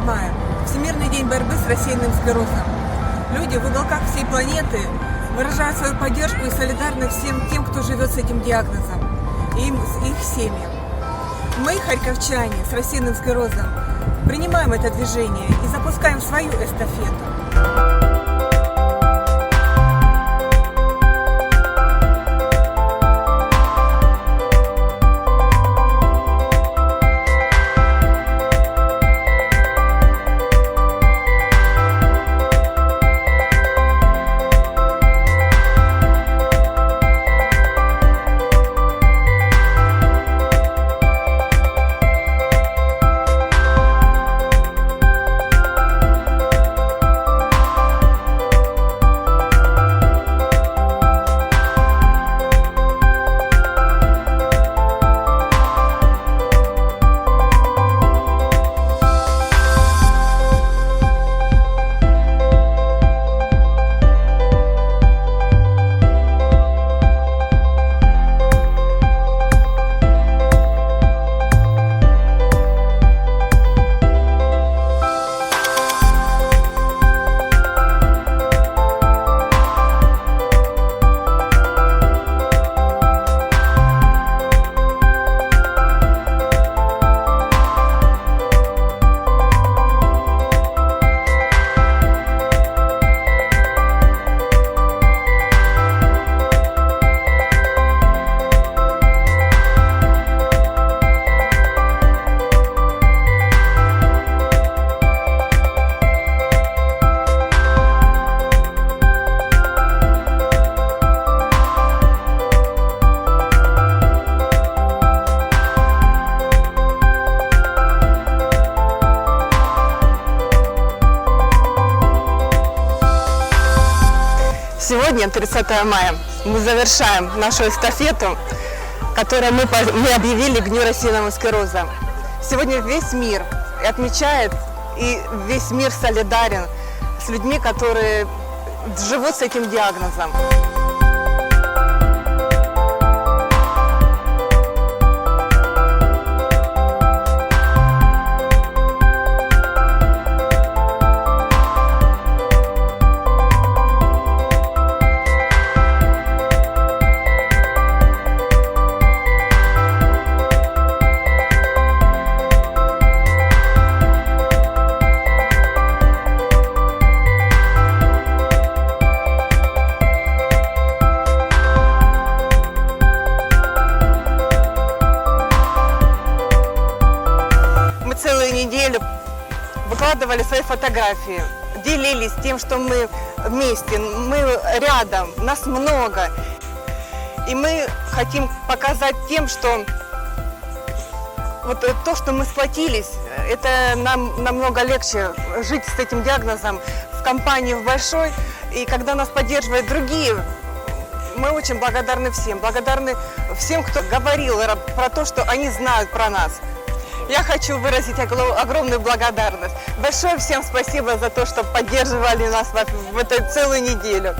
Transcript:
мая. Всемирный день борьбы с рассеянным склерозом. Люди в уголках всей планеты выражают свою поддержку и солидарность всем тем, кто живет с этим диагнозом, и им, их семьям. Мы, харьковчане, с рассеянным склерозом, принимаем это движение и запускаем свою эстафету. Сегодня, 30 мая, мы завершаем нашу эстафету, которую мы, мы объявили к Дню рассеянного склероза. Сегодня весь мир отмечает, и весь мир солидарен с людьми, которые живут с этим диагнозом. Неделю выкладывали свои фотографии, делились тем, что мы вместе, мы рядом, нас много. И мы хотим показать тем, что вот то, что мы сплотились, это нам намного легче жить с этим диагнозом в компании в большой. И когда нас поддерживают другие, мы очень благодарны всем. Благодарны всем, кто говорил про то, что они знают про нас. Я хочу выразить огромную благодарность. Большое всем спасибо за то, что поддерживали нас в эту целую неделю.